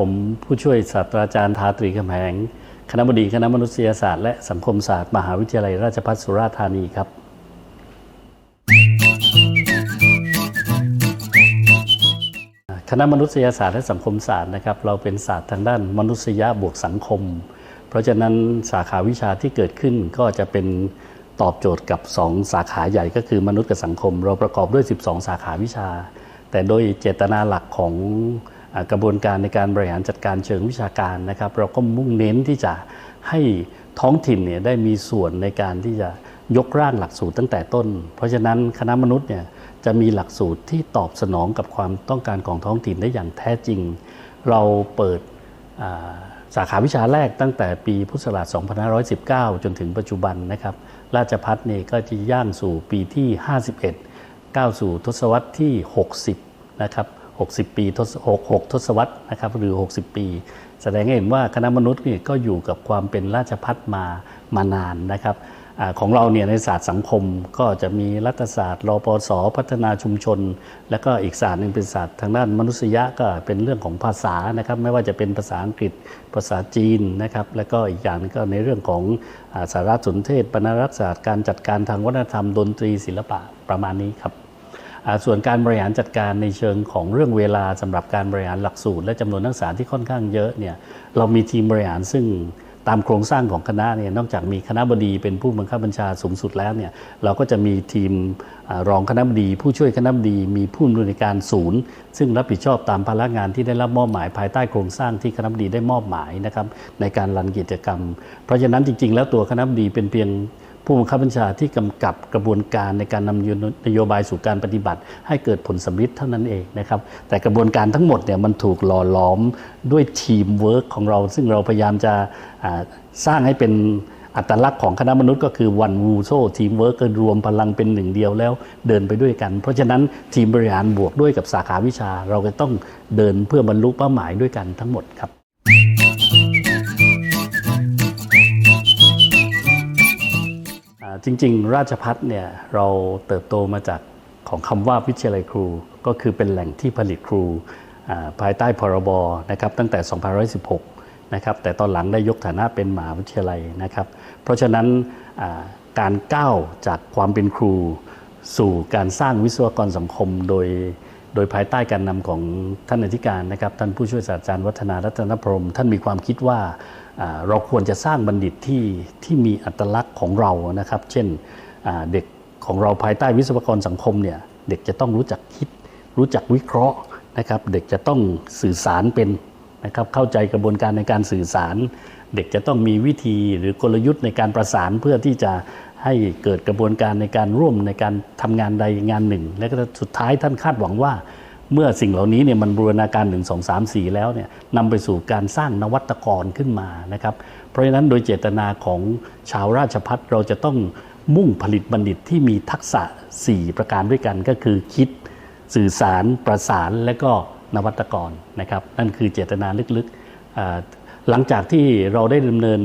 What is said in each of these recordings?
ผมผู้ช่วยศาสตราจารย์ทาตรีคำแหง คณะบดีคณะมนุษยศาสตร์และสังคมศาสตร์มหาวิทยาลัยราชภัฏสุราษฎร์ธานีครับ คณะมนุษยศาสตร์และสังคมศาสตร์นะครับ เราเป็นศาสตร์ทางด้านมนุษยบวกสังคม เพราะฉะนั้นสาขาวิชาที่เกิดขึ้นก็จะเป็นตอบโจทย์กับ 2 สาขาใหญ่ก็คือมนุษย์กับสังคม เราประกอบด้วย 12 สาขาวิชา แต่โดยเจตนาหลักของ กระบวนการในการบริหารจัดการเชิงวิชาการนะครับ เราก็มุ่งเน้นที่จะให้ท้องถิ่นเนี่ยได้มีส่วนในการที่จะยกร่างหลักสูตรตั้งแต่ต้น เพราะฉะนั้นคณะมนุษย์เนี่ยจะมีหลักสูตรที่ตอบสนองกับความต้องการของท้องถิ่นได้อย่างแท้จริง เราเปิดสาขาวิชาแรกตั้งแต่ปีพุทธศักราช 2519 จนถึงปัจจุบันนะครับ ราชพัฒนี่ก็จะย่างสู่ปีที่ 51 ก้าวสู่ทศวรรษที่ 60 นะครับ 60 ปีทศ6ทศวรรษนะครับหรือ 60 ปี แสดงให้เห็นว่าคณะมนุษย์นี่ก็อยู่กับความเป็นราชพัฒมามานานนะครับอของเราเนี่ยในศาสตร์สังคมก็จะมีรัฐศาสตร์รปศพัฒนาชุมชน แล้วก็อีกศาสตร์หนึ่งเป็นศาสตร์ทางด้านมนุษยะก็เป็นเรื่องของภาษานะครับไม่ว่าจะเป็นภาษาอังกฤษภาษาจีนนะครับแล้วก็อีกอย่างนึงก็ในเรื่องของอสารสนเทศบรรณารักษศาสตร์การจัดการทางวัฒนธรรมดนตรีศิลปะประมาณนี้ครับ ส่วนการบริหารจัดการในเชิงของเรื่องเวลาสำหรับการบริหารหลักสูตร และจำนวนนักศึกษาที่ค่อนข้างเยอะเนี่ยเรามีทีมบริหารซึ่งตามโครงสร้างของคณะเนี่ยนอกจากมีคณะบดีเป็นผู้บังคับบัญชาสูงสุดแล้วเนี่ยเราก็จะมีทีมอรองคณะบดี ผู้ช่วยคณะบดี มีผู้อำนวยการศูนย์ ซึ่งรับผิดชอบตามภาระงานที่ได้รับมอบหมายภายใต้โครงสร้างที่คณะบดีได้มอบหมายนะครับในการรันกิจกรรม เพราะฉะนั้นจริง ๆ แล้วตัวคณะบดีเป็นเพียง ผู้บังคับบัญชาที่กำกับกระบวนการในการนำนโยบายสู่การปฏิบัติ ให้เกิดผลสำลิดเท่านั้นเองนะครับแต่กระบวนการทั้งหมดเนี่ยมันถูกหล่อหลอมด้วยทีมเวิร์กของเรา ซึ่งเราพยายามจะสร้างให้เป็นอัตลักษณ์ของคณะมนุษย์ก็คือวันวูโซทีมเวิร์กรวมพลังเป็นหนึ่งเดียวแล้วเดินไปด้วยกัน เพราะฉะนั้นทีมบริหารบวกด้วยกับสาขาวิชา เราก็ต้องเดินเพื่อบรรลุเป้าหมายด้วยกันทั้งหมดครับ จริง ๆ ราชพัฒเนี่ยเราเติบโตมาจากของคำว่าวิทยาลัยครู ก็คือเป็นแหล่งที่ผลิตครูภายใต้พรบนะครับตั้งแต่ 2516 นะครับแต่ตอนหลังได้ยกฐานะเป็นมหาวิทยาลัยนะครับ เพราะฉะนั้นการก้าวจากความเป็นครู สู่การสร้างวิศวกรสังคมโดยโดยภายใต้การนำของท่านอธิการนะครับท่านผู้ช่วยศาสตราจารย์วัฒนารัตนพรม ท่านมีความคิดว่า เราควรจะสร้างบัณฑิตที่ที่มีอัตลักษณ์ของเรานะครับ เช่นเด็กของเราภายใต้วิศวกรสังคมเนี่ยเด็กจะต้องรู้จักคิด รู้จักวิเคราะห์นะครับ เด็กจะต้องสื่อสารเป็นนะครับเข้าใจกระบวนการในการสื่อสาร เด็กจะต้องมีวิธีหรือกลยุทธ์ในการประสานเพื่อที่จะให้เกิดกระบวนการในการร่วมในการทำงานใดงานหนึ่ง และก็สุดท้ายท่านคาดหวังว่า เมื่อสิ่งเหล่านี้เนี่ยมันบูรณาการ 1 2 3 4 แล้วเนี่ยนำไปสู่การสร้างนวัตกรขึ้นมานะครับ เพราะฉะนั้นโดยเจตนาของชาวราชพัฒเราจะต้องมุ่งผลิตบัณฑิตที่มีทักษะ 4 ประการด้วยกันก็คือคิดสื่อสารประสานและก็นวัตกรนะครับนั่นคือเจตนาลึกๆ หลังจากที่เราได้ดำเนิน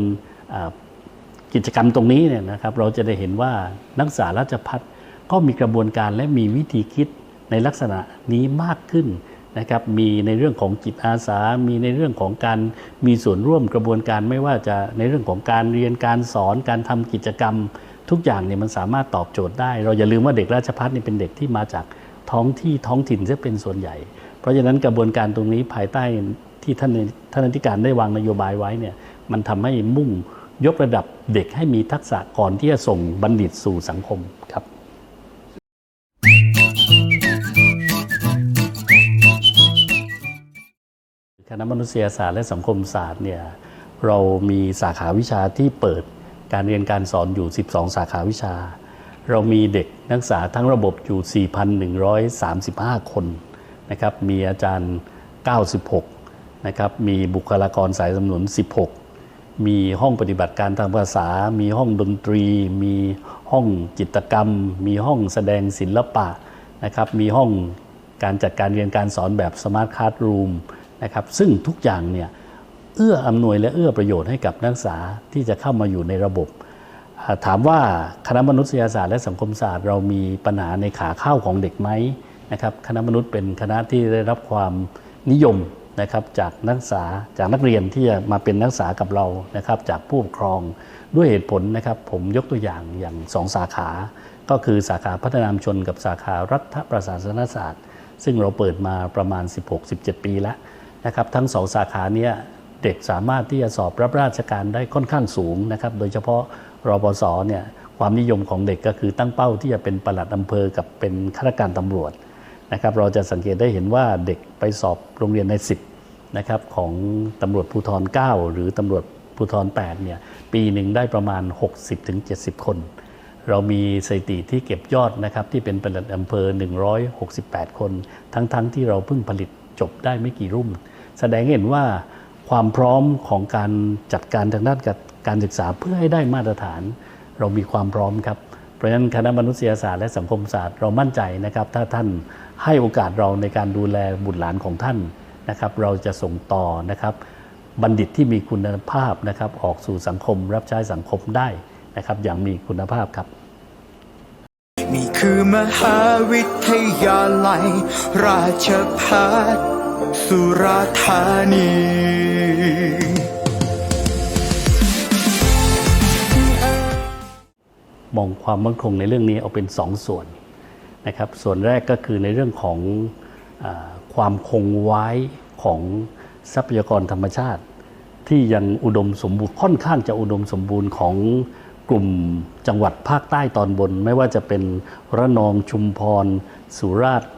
กิจกรรมตรงนี้เนี่ยนะครับเราจะได้เห็นว่านักศึกษาราชพัฒก็มีกระบวนการและมีวิธีคิด ในลักษณะนี้มากขึ้นนะครับมีในเรื่องของจิตอาสา มีในเรื่องของการมีส่วนร่วมกระบวนการไม่ว่าจะในเรื่องของการเรียนการสอนการทำกิจกรรม ทุกอย่างเนี่ยมันสามารถตอบโจทย์ได้ เราอย่าลืมว่าเด็กราชพัฒน์นี่เป็นเด็กที่มาจากท้องที่ท้องถิ่นจะเป็นส่วนใหญ่ เพราะฉะนั้นกระบวนการตรงนี้ภายใต้ที่ท่านท่านอธิการได้วางนโยบายไว้เนี่ยมันทำให้มุ่งยกระดับเด็กให้มีทักษะก่อนที่จะส่งบัณฑิตสู่สังคมครับ คณะมนุษยศาสตร์และสังคมศาสตร์เนี่ยเรามีสาขาวิชาที่เปิดการเรียนการสอนอยู่ 12 สาขาวิชา เรามีเด็กนักศึกษาทั้งระบบอยู่ 4,135 คนนะครับมีอาจารย์ 96นะครับมีบุคลากรสายสนับสนุน 16 มีห้องปฏิบัติการทางภาษา มีห้องดนตรี มีห้องจิตกรรม มีห้องแสดงศิลปะนะครับมีห้องการจัดการเรียนการสอนแบบสมาร์ทค a s รูม นะครับซึ่งทุกอย่างเนี่ยเอื้ออำนวยและเอื้อประโยชน์ให้กับนักศึกษาที่จะเข้ามาอยู่ในระบบ ถามว่าคณะมนุษยศาสตร์และสังคมศาสตร์ เรามีปัญหาในขาเข้าของเด็กไหมนะครับคณะมนุษย์เป็นคณะที่ได้รับความนิยมนะครับจากนักศึกษาจากนักเรียนที่จะมาเป็นนักศึกษากับเรานะครับจากผู้ปกครองด้วยเหตุผลนะครับผมยกตัวอย่างอย่างสองสาขา ก็คือสาขาพัฒนามชนกับสาขารัฐประศาสนศาสตร์ ซึ่งเราเปิดมาประมาณ 16-17 ปีแล้ว นะครับทั้งสองสาขาเนี้ยเด็กสามารถที่จะสอบรับราชการได้ค่อนข้างสูงนะครับโดยเฉพาะรปศเนี่ยความนิยมของเด็กก็คือตั้งเป้าที่จะเป็นปลัดอำเภอกับเป็นข้าราชการตำรวจนะครับเราจะสังเกตได้เห็นว่าเด็กไปสอบโรงเรียนใน 10นะครับของตำรวจภูธร 9 หรือตำรวจภูธร 8 เนี่ยปีหนึ่งได้ประมาณ 60-70 คน เรามีสถิติที่เก็บยอดนะครับที่เป็นปลัดอำเภอ 168 คน ทั้งๆทที่เราเพิ่งผลิตจบได้ไม่กี่รุ่น แสดงให้เห็นว่าความพร้อมของการจัดการทางด้านการศึกษาเพื่อให้ได้มาตรฐาน เรามีความพร้อมครับเพราะฉะนั้นคณะมนุษยศาสตร์และสังคมศาสตร์เรามั่นใจนะครับ ถ้าท่านให้โอกาสเราในการดูแลบุตรหลานของท่านนะครับ เราจะส่งต่อนะครับ บัณฑิตที่มีคุณภาพนะครับ ออกสู่สังคม รับใช้สังคมได้นะครับ อย่างมีคุณภาพครับนี่คือมหาวิทยาลัย ราชพัฒ สุราธานีมองความมั่นคงในเรื่องนี้เอาเป็นสองส่วนนะครับ ส่วนแรกก็คือในเรื่องของอความคงไว้ของทรัพยากรธรรมชาติ ที่ยังอุดมสมบูรณ์ค่อนข้างจะอุดมสมบูรณ์ของกลุ่มจังหวัดภาคใต้ตอนบน ไม่ว่าจะเป็นระนองชุมพร สุราษฎร์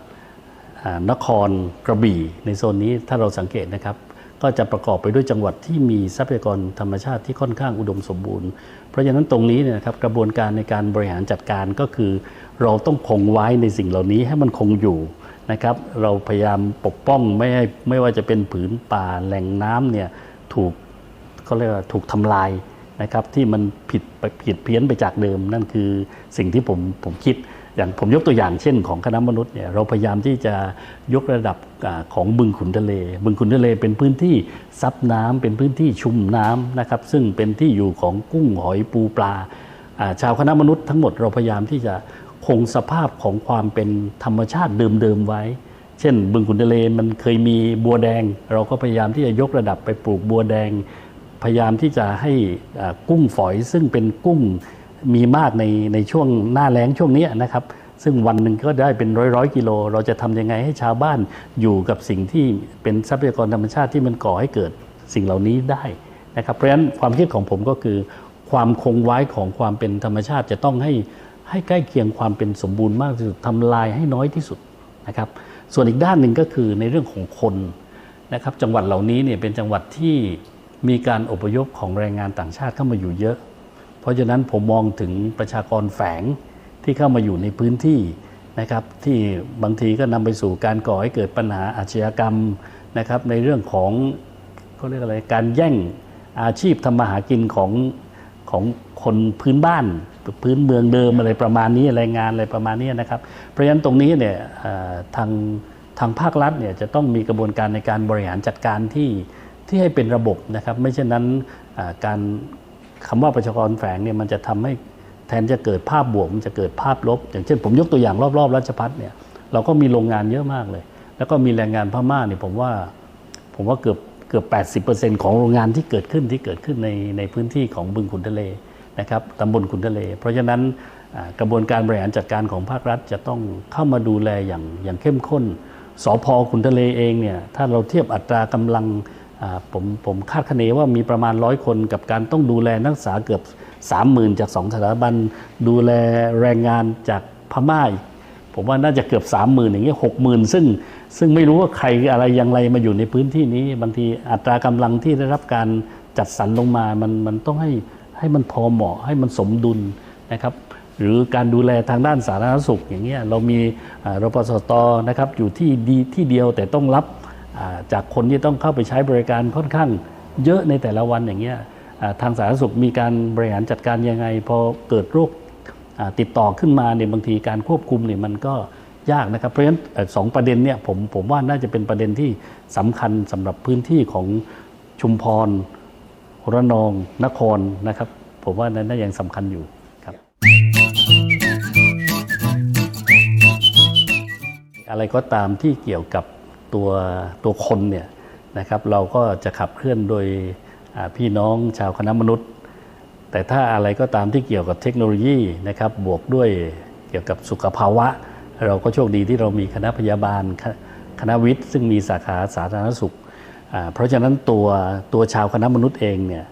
นครกระบี่ในโซนนี้ถ้าเราสังเกตนะครับ ก็จะประกอบไปด้วยจังหวัดที่มีทรัพยากรธรรมชาติที่ค่อนข้างอุดมสมบูรณ์ เพราะฉะนั้นตรงนี้เนี่ยนะครับกระบวนการในการบริหารจัดการก็คือ เราต้องคงไว้ในสิ่งเหล่านี้ให้มันคงอยู่นะครับ เราพยายามปกป้องไม่ให้ไม่ว่าจะเป็นผืนป่าแหล่งน้ำเนี่ยถูกเขาเรียกว่าถูกทำลายนะครับที่มันผิดผิดเพี้ยนไปจากเดิมนั่นคือสิ่งที่ผมผมคิด อย่างผมยกตัวอย่างเช่นของคณะมนุษย์เนี่ยเราพยายามที่จะยกระดับของบึงขุนทะเล บึงขุนทะเลเป็นพื้นที่ซับน้ำเป็นพื้นที่ชุ่มน้ำนะครับ ซึ่งเป็นที่อยู่ของกุ้งหอยปูปลา ชาวคณะมนุษย์ทั้งหมดเราพยายามที่จะคงสภาพของความเป็นธรรมชาติเดิมๆไว้ เช่น บึงขุนทะเลมันเคยมีบัวแดง เราก็พยายามที่จะยกระดับไปปลูกบัวแดง พยายามที่จะให้กุ้งฝอยซึ่งเป็นกุ้ง มีมากในในช่วงหน้าแล้งช่วงนี้นะครับ ซึ่งวันหนึ่งก็ได้เป็นร้อยร้อยกิโล เราจะทำยังไงให้ชาวบ้านอยู่กับสิ่งที่เป็นทรัพยากรธรรมชาติที่มันก่อให้เกิดสิ่งเหล่านี้ได้นะครับ เพราะฉะนั้นความคิดของผมก็คือความคงไว้ของความเป็นธรรมชาติจะต้องให้ให้ใกล้เคียงความเป็นสมบูรณ์มากที่สุดทำลายให้น้อยที่สุดนะครับ ส่วนอีกด้านหนึ่งก็คือในเรื่องของคนนะครับ จังหวัดเหล่านี้เนี่ยเป็นจังหวัดที่มีการอพยพของแรงงานต่างชาติเข้ามาอยู่เยอะ ราะฉะนั้นผมมองถึงประชากรแฝงที่เข้ามาอยู่ในพื้นที่นะครับที่บางทีก็นำไปสู่การก่อให้เกิดปัญหาอาชญากรรมนะครับในเรื่องของเขาเรียกอะไรการแย่งอาชีพทำมาหากินของของคนพื้นบ้านพื้นเมืองเดิมอะไรประมาณนี้แรงงานอะไรประมาณนี้นะครับ เพราะฉะนั้นตรงนี้เนี่ยทางทางภาครัฐเนี่ยจะต้องมีกระบวนการในการบริหารจัดการที่ที่ให้เป็นระบบนะครับ ไม่เช่นนั้นการ คำว่าประชากรแฝงเนี่ยมันจะทำให้แทนจะเกิดภาพบวกมันจะเกิดภาพลบ อย่างเช่นผมยกตัวอย่างรอบๆราชพัฒเนี่ยเราก็มีโรงงานเยอะมากเลย แล้วก็มีแรงงานพม่าเนี่ยผมว่าผมว่าเกือบเกือบ 80%ของโรงงานที่เกิดขึ้นที่เกิดขึ้นในในพื้นที่ของบึงขุนทะเลนะครับตำบลขุนทะเล เพราะฉะนั้นกระบวนการบริหารจัดการของภาครัฐจะต้องเข้ามาดูแลอย่างอย่างเข้มข้นสอพอขุนทะเลเองเนี่ยถ้าเราเทียบอัตรากำลัง ผมผมคาดคะเนว่ามีประมาณร้อยคนกับการต้องดูแลนักศึกษาเกือบ 30,000 จากสองสถาบัน ดูแลแรงงานจากพม่าผมว่าน่าจะเกือบ 30,000 อย่างเงี้ยหกหมื่นซึ่งซึ่งไม่รู้ว่าใครอะไรอย่างไรมาอยู่ในพื้นที่นี้ บางทีอัตรากำลังที่ได้รับการจัดสรรลงมามันมันต้องให้ให้มันพอเหมาะให้มันสมดุลนะครับหรือการดูแลทางด้านสาธารณสุขอย่างเงี้ยเรามีรปสตนะครับอยู่ที่ดีที่เดียวแต่ต้องรับ จากคนที่ต้องเข้าไปใช้บริการค่อนข้างเยอะในแต่ละวันอย่างเงี้ยทางสาธารณสุขมีการบริหารจัดการยังไง พอเกิดโรคติดต่อขึ้นมาเนี่ยบางทีการควบคุมเนี่ยมันก็ยากนะครับ เพราะฉะนั้นสองประเด็นเนี่ยผมผมว่าน่าจะเป็นประเด็นที่สำคัญสำหรับพื้นที่ของชุมพร ระนอง นครนะครับ ผมว่านั้นน่ายังสำคัญอยู่ครับ อะไรก็ตามที่เกี่ยวกับ ตัวตัวคนเนี่ยนะครับเราก็จะขับเคลื่อนโดยพี่น้องชาวคณะมนุษย์ แต่ถ้าอะไรก็ตามที่เกี่ยวกับเทคโนโลยีนะครับบวกด้วยเกี่ยวกับสุขภาวะ เราก็โชคดีที่เรามีคณะพยาบาลคณะวิทย์ ซึ่งมีสาขาสาธารณสุข เพราะฉะนั้นตัวตัวชาวคณะมนุษย์เองเนี่ย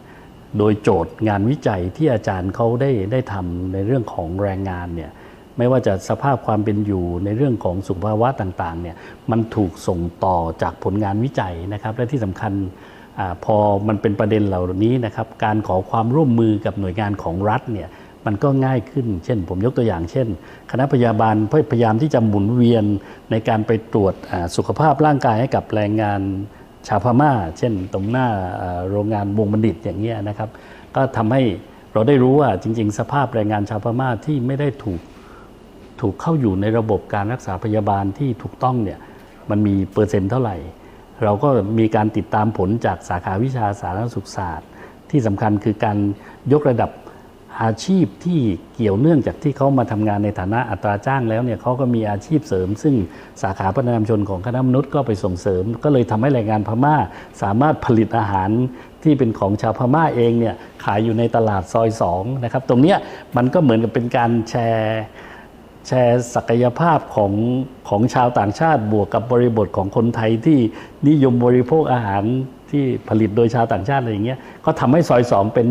โดยโจทย์งานวิจัยที่อาจารย์เขาได้ได้ทำในเรื่องของแรงงานเนี่ย ไม่ว่าจะสภาพความเป็นอยู่ในเรื่องของสุขภาวะต่างๆเนี่ยมันถูกส่งต่อจากผลงานวิจัยนะครับ และที่สำคัญอาพอมันเป็นประเด็นเหล่านี้นะครับการขอความร่วมมือกับหน่วยงานของรัฐเนี่ยมันก็ง่ายขึ้น เช่น ผมยกตัวอย่างเช่น คณะพยาบาลพยายามที่จะหมุนเวียนในการไปตรวจสุขภาพร่างกายให้กับแรงงานชาวพม่า เช่น ตรงหน้าโรงงานวงบัณฑิตอย่างเงี้ยนะครับ ก็ทำให้เราได้รู้ว่าจริง ๆ สภาพแรงงานชาวพม่าที่ไม่ได้ถูก ถูกเข้าอยู่ในระบบการรักษาพยาบาลที่ถูกต้องเนี่ยมันมีเปอร์เซ็นต์เท่าไหร่ เราก็มีการติดตามผลจากสาขาวิชาสาธารณสุขศาสตร์ ที่สำคัญคือการยกระดับอาชีพที่เกี่ยวเนื่องจากที่เขามาทำงานในฐานะอัตราจ้างแล้วเนี่ยเขาก็มีอาชีพเสริม ซึ่งสาขาพัฒนามชนของคณะมนุษย์ก็ไปส่งเสริม ก็เลยทำให้แรงงานพม่า สามารถผลิตอาหารที่เป็นของชาวพม่าเองเนี่ยขายอยู่ในตลาดซอยสองนะครับตรงเนี้ยมันก็เหมือนกับเป็นการแชร์ แชร์ศักยภาพของของชาวต่างชาติบวกกับบริบทของคนไทยที่นิยมบริโภคอาหารที่ผลิตโดยชาวต่างชาติอะไรอย่างเงี้ยก็ทำให้ซอยสองเป็น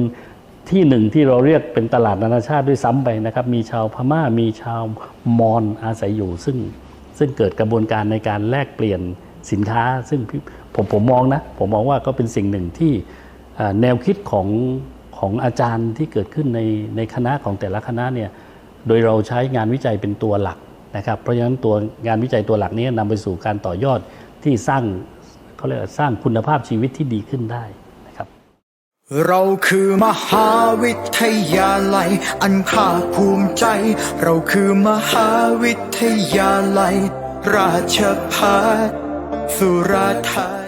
ที่หนึ่งที่เราเรียกเป็นตลาดนานาชาติด้วยซ้ำไปนะครับ มีชาวพม่ามีชาวมอญอาศัยอยู่ ซึ่งซึ่งเกิดกระบวนการในการแลกเปลี่ยนสินค้า ซึ่งผมผมมองนะ ผมมองว่าก็เป็นสิ่งหนึ่งที่แนวคิดของของอาจารย์ที่เกิดขึ้นในในคณะของแต่ละคณะเนี่ย โดยเราใช้งานวิจัยเป็นตัวหลักนะครับ เพราะฉะนั้นตัวงานวิจัยตัวหลักนี้นำไปสู่การต่อยอดที่สร้างเขาเรียกสร้างคุณภาพชีวิตที่ดีขึ้นได้นะครับ เราคือมหาวิทยาลัย อันภาคภูมิใจ เราคือมหาวิทยาลัย ราชภัฏสุราษฎร์